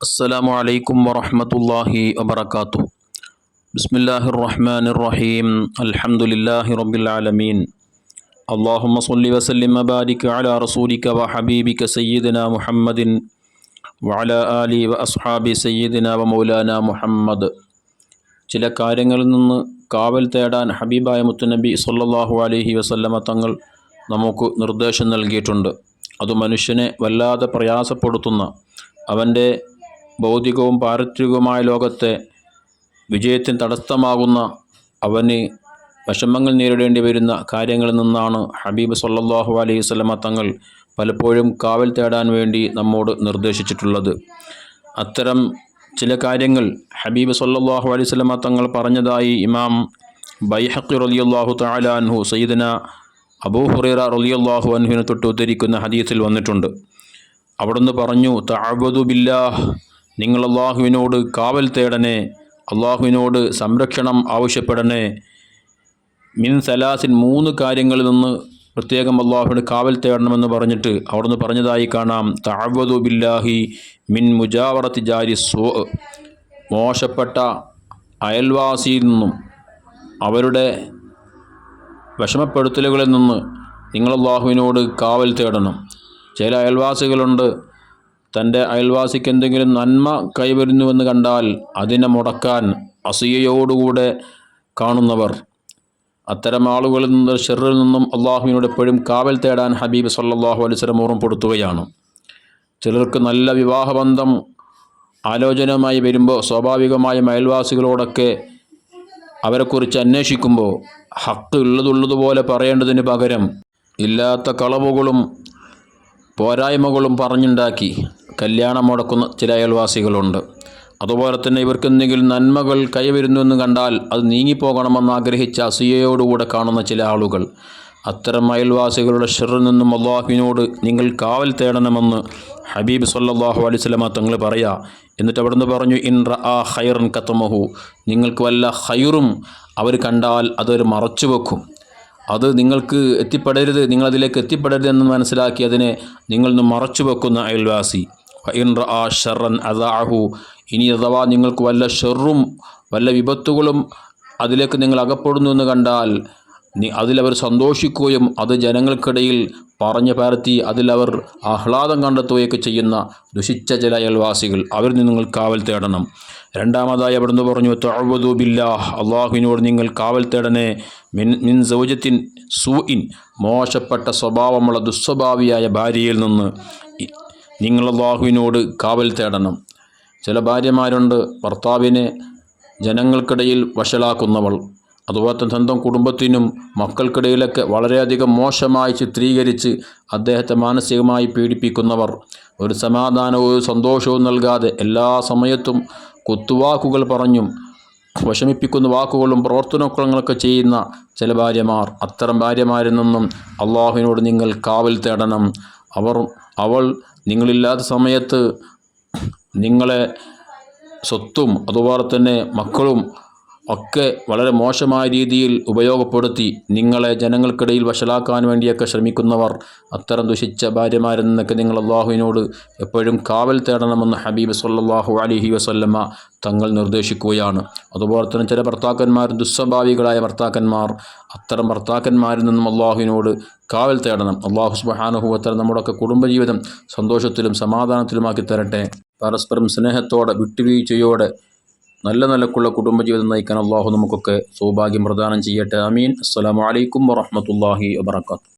السلام عليكم ورحمة الله وبركاته بسم الله الرحمن الرحيم الحمد لله رب العالمين اللهم صل وسلم وبارك على رسولك وحبيبك سيدنا محمد وعلى آله وأصحاب سيدنا ومولانا محمد ചില കാര്യങ്ങളിൽ നിന്ന് കാവൽ തേടാൻ ഹബീബായ മുത്തുനബി സല്ലല്ലാഹു അലൈഹി വസല്ലമ തങ്ങൾ നമുക്ക് നിർദ്ദേശം നൽകിയിട്ടുണ്ട് അത് മനുഷ്യനെ വല്ലാതെ പ്രയാസപ്പെടുത്തുന്ന അവൻ്റെ ഭൗതികവും പാരിത്രികവുമായ ലോകത്തെ വിജയത്തിന് തടസ്സമാകുന്ന അവന് വിഷമങ്ങൾ നേരിടേണ്ടി വരുന്ന കാര്യങ്ങളിൽ നിന്നാണ് ഹബീബ് സല്ലാഹു അലൈഹി സ്വലമ തങ്ങൾ പലപ്പോഴും കാവൽ തേടാൻ വേണ്ടി നമ്മോട് നിർദ്ദേശിച്ചിട്ടുള്ളത്. അത്തരം ചില കാര്യങ്ങൾ ഹബീബ് സല്ലാഹു അലൈഹി സ്വലമ തങ്ങൾ പറഞ്ഞതായി ഇമാം ബൈഹക്കി റലിയുല്ലാഹു തലാൻഹു സയ്യിദന അബൂ ഹുറൈറ റളിയല്ലാഹു അൻഹുവിനെ തൊട്ട് ഉദ്ധരിക്കുന്ന ഹദീസിൽ വന്നിട്ടുണ്ട്. അവിടുന്ന് പറഞ്ഞു തഅബദു ബില്ലാഹ് നിങ്ങൾ അള്ളാഹുവിനോട് കാവൽ തേടണേ അള്ളാഹുവിനോട് സംരക്ഷണം ആവശ്യപ്പെടണേ. മിൻ സലാസിൻ മൂന്ന് കാര്യങ്ങളിൽ നിന്ന് പ്രത്യേകം അള്ളാഹുവിന് കാവൽ തേടണമെന്ന് പറഞ്ഞിട്ട് അവിടുന്ന് പറഞ്ഞതായി കാണാം. താഴ്വതു ബില്ലാഹി മിൻ മുജാവറത്തി ജാരി സോ മോശപ്പെട്ട അയൽവാസിയിൽ നിന്നും അവരുടെ വിഷമപ്പെടുത്തലുകളിൽ നിന്ന് നിങ്ങൾ അള്ളാഹുവിനോട് കാവൽ തേടണം. ചില അയൽവാസികളുണ്ട് തന്റെ അയൽവാസിക്ക് എന്തെങ്കിലും നന്മ കൈവരുന്നുവെന്ന് കണ്ടാൽ അതിനെ മുടക്കാൻ അസൂയയോടുകൂടെ കാണുന്നവർ. അത്തരം ആളുകളിൽ നിന്ന് ഷെറിൽ നിന്നും അള്ളാഹുവിനോട് എപ്പോഴും കാവൽ തേടാൻ ഹബീബ് സല്ലാഹു അലൈസ്ലം ഓർമ്മപ്പെടുത്തുകയാണ്. ചിലർക്ക് നല്ല വിവാഹബന്ധം ആലോചനയുമായി വരുമ്പോൾ സ്വാഭാവികമായും അയൽവാസികളോടൊക്കെ അവരെക്കുറിച്ച് അന്വേഷിക്കുമ്പോൾ ഹക്ക് ഉള്ളതുള്ളതുപോലെ പറയേണ്ടതിന് പകരം ഇല്ലാത്ത കളവുകളും പോരായ്മകളും പറഞ്ഞുണ്ടാക്കി കല്യാണം മുടക്കുന്ന ചില അയൽവാസികളുണ്ട്. അതുപോലെ തന്നെ ഇവർക്ക് എന്തെങ്കിലും നന്മകൾ കൈവരുന്നുവെന്ന് കണ്ടാൽ അത് നീങ്ങിപ്പോകണമെന്ന് ആഗ്രഹിച്ച അസൂയയോടുകൂടെ കാണുന്ന ചില ആളുകൾ. അത്തരം അയൽവാസികളുടെ ഷെറിൽ നിന്നും അള്ളാഹുവിനോട് നിങ്ങൾ കാവൽ തേടണമെന്ന് ഹബീബ് സല്ലാഹു അലൈവലമ തങ്ങൾ പറയാ. എന്നിട്ട് അവിടുന്ന് പറഞ്ഞു ഇൻറ ആ ഹൈറൻ കത്തമഹു നിങ്ങൾക്ക് വല്ല ഹൈറും അവർ കണ്ടാൽ അതൊരു മറച്ചു വെക്കും. അത് നിങ്ങൾക്ക് എത്തിപ്പെടരുത് നിങ്ങളതിലേക്ക് എത്തിപ്പെടരുത് എന്ന് മനസ്സിലാക്കി അതിനെ നിങ്ങളിന്ന് മറച്ചു വെക്കുന്ന അയൽവാസി. ആ ഇനി അഥവാ നിങ്ങൾക്ക് വല്ല ഷെറും വല്ല വിപത്തുകളും അതിലേക്ക് നിങ്ങൾ അകപ്പെടുന്നു എന്ന് കണ്ടാൽ അതിലവർ സന്തോഷിക്കുകയും അത് ജനങ്ങൾക്കിടയിൽ പറഞ്ഞു പരത്തി അതിലവർ ആഹ്ലാദം കണ്ടെത്തുകയൊക്കെ ചെയ്യുന്ന ദുഷിച്ച ചില അയൽവാസികൾ അവരിൽ നിങ്ങൾ കാവൽ തേടണം. രണ്ടാമതായി അവിടുന്ന് പറഞ്ഞു തൊഴവതു ബില്ലാഹ്. അള്ളാഹുവിനോട് നിങ്ങൾ കാവൽ തേടണേ. മിൻ മിൻ സൗജത്തിൻ സൂഇൻ മോശപ്പെട്ട സ്വഭാവമുള്ള ദുസ്വഭാവിയായ ഭാര്യയിൽ നിന്ന്. നിങ്ങൾ അള്ളാഹുവിനോട് കാവൽ തേടണം. ചില ഭാര്യമാരുണ്ട് ഭർത്താവിനെ ജനങ്ങൾക്കിടയിൽ വഷളാക്കുന്നവൾ. അതുപോലെ സ്വന്തം കുടുംബത്തിനും മക്കൾക്കിടയിലൊക്കെ വളരെയധികം മോശമായി ചിത്രീകരിച്ച് അദ്ദേഹത്തെ മാനസികമായി പീഡിപ്പിക്കുന്നവർ. ഒരു സമാധാനവും സന്തോഷവും നൽകാതെ എല്ലാ സമയത്തും കുത്തുവാക്കുകൾ പറഞ്ഞും വിഷമിപ്പിക്കുന്ന വാക്കുകളും പ്രവർത്തനങ്ങളൊക്കെ ചെയ്യുന്ന ചില ഭാര്യമാർ. അത്തരം ഭാര്യമാരിൽ നിന്നും അള്ളാഹുവിനോട് നിങ്ങൾ കാവൽ തേടണം. അവർ അവൾ നിങ്ങളില്ലാത്ത സമയത്ത് നിങ്ങളെ സ്വത്തും അതുപോലെ തന്നെ മക്കളും ഒക്കെ വളരെ മോശമായ രീതിയിൽ ഉപയോഗപ്പെടുത്തി നിങ്ങളെ ജനങ്ങൾക്കിടയിൽ വഷളാക്കാൻ വേണ്ടിയൊക്കെ ശ്രമിക്കുന്നവർ അത്തരം ദുഷിച്ച ഭാര്യമാരെന്നൊക്കെ നിങ്ങൾ അള്ളാഹുവിനോട് എപ്പോഴും കാവൽ തേടണമെന്ന് ഹബീബ് സല്ലാഹു അലിഹി വസല്ലമ്മ തങ്ങൾ നിർദ്ദേശിക്കുകയാണ്. അതുപോലെ തന്നെ ചില ഭർത്താക്കന്മാരും ദുസ്വഭാവികളായ ഭർത്താക്കന്മാർ അത്തരം ഭർത്താക്കന്മാരിൽ നിന്നും അള്ളാഹുവിനോട് കാവൽ തേടണം. അള്ളാഹു സുബാനുഹുവത്തരം നമ്മുടെയൊക്കെ കുടുംബജീവിതം സന്തോഷത്തിലും സമാധാനത്തിലുമാക്കി തരട്ടെ. പരസ്പരം സ്നേഹത്തോടെ വിട്ടുവീഴ്ചയോടെ നല്ല നിലക്കുള്ള കുടുംബജീവിതം നയിക്കാൻ അള്ളാഹു നമുക്കൊക്കെ സൗഭാഗ്യം പ്രദാനം ചെയ്യട്ടെ. അമീൻ അസ്സാം വലൈക്കും വറഹമത്തല്ലാഹി വാത്തു